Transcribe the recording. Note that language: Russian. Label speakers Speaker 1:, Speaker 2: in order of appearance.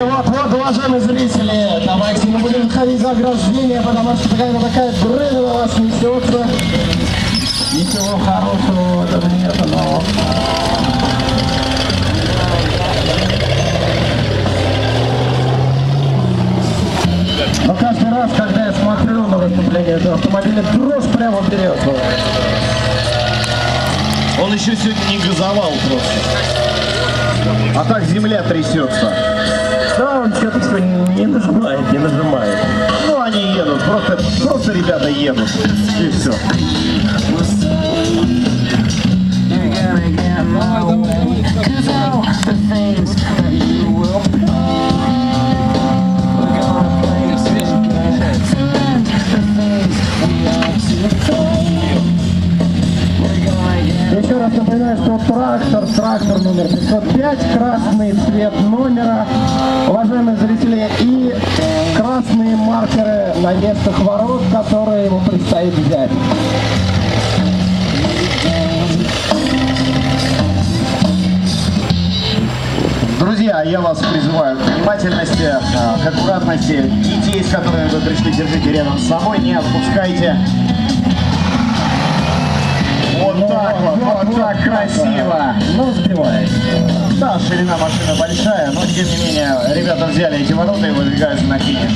Speaker 1: Вот, вот, уважаемые зрители, давайте не будем выходить за ограждение, потому что какая-то такая дрына на вас несется. Ничего хорошего в этом нет, но... Но каждый раз, когда я смотрю на выступление этого автомобиля, дрожь прямо берет.
Speaker 2: Он еще сегодня не газовал просто. А так земля трясется.
Speaker 1: Да, он сегодня не нажимает, не нажимает.
Speaker 2: Ну, они едут, просто, просто ребята едут. И все.
Speaker 1: Еще раз напоминаю, что трактор, трактор номер 505, красный цвет номера, уважаемые зрители, и красные маркеры на местах ворот, которые ему предстоит взять.
Speaker 2: Друзья, я вас призываю к внимательности, а, к аккуратности. Детей, с которыми вы пришли, держите рядом с собой, не отпускайте. Вот так вот, вот так красиво.
Speaker 1: Ну, успевает.
Speaker 2: Ширина машины большая, но тем не менее, ребята взяли эти ворота и выдвигаются на финиш.